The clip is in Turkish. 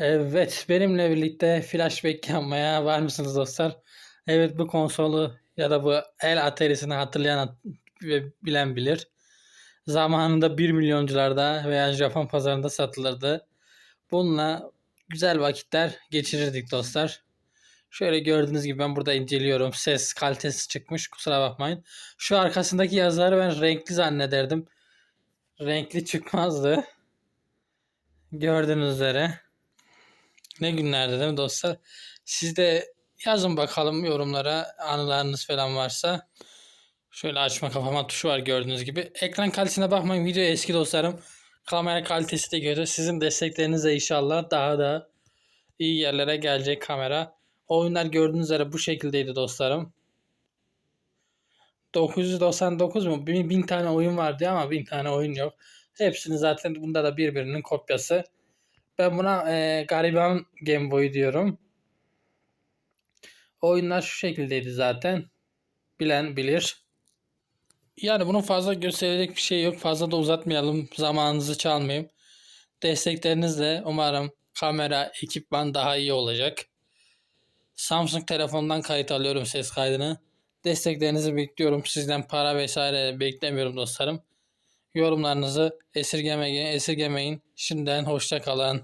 Evet, benimle birlikte flashback yapmaya var mısınız dostlar? Evet, bu konsolu ya da bu el aterisini hatırlayan hat- ve bilen bilir. Zamanında 1 milyoncularda veya Japon pazarında satılırdı. Bununla güzel vakitler geçirirdik dostlar. Şöyle gördüğünüz gibi ben burada inceliyorum. Ses kalitesi çıkmış. Kusura bakmayın. Şu arkasındaki yazıları ben renkli zannederdim. Renkli çıkmazdı. Gördüğünüz üzere. Ne günlerde değil mi dostlar? Siz de yazın bakalım yorumlara anılarınız falan varsa. Şöyle açma kapama tuşu var gördüğünüz gibi. Ekran kalitesine bakmayın video eski dostlarım. Kamera kalitesi de kötü. Sizin desteklerinizle inşallah daha da iyi yerlere gelecek kamera. Oyunlar gördüğünüz üzere bu şekildeydi dostlarım. 999 mu? 1000, 1000 tane oyun vardı ama 1000 tane oyun yok. Hepsini zaten bunda da birbirinin kopyası. Ben buna e, gariban Game Boy diyorum. Oyunlar şu şekildeydi zaten. Bilen bilir. Yani bunun fazla gösterecek bir şey yok. Fazla da uzatmayalım. Zamanınızı çalmayayım. Desteklerinizle umarım kamera, ekipman daha iyi olacak. Samsung telefondan kayıt alıyorum ses kaydını. Desteklerinizi bekliyorum. Sizden para vesaire beklemiyorum dostlarım. Yorumlarınızı esirgemeyin, esirgemeyin. Şimdiden hoşça kalın.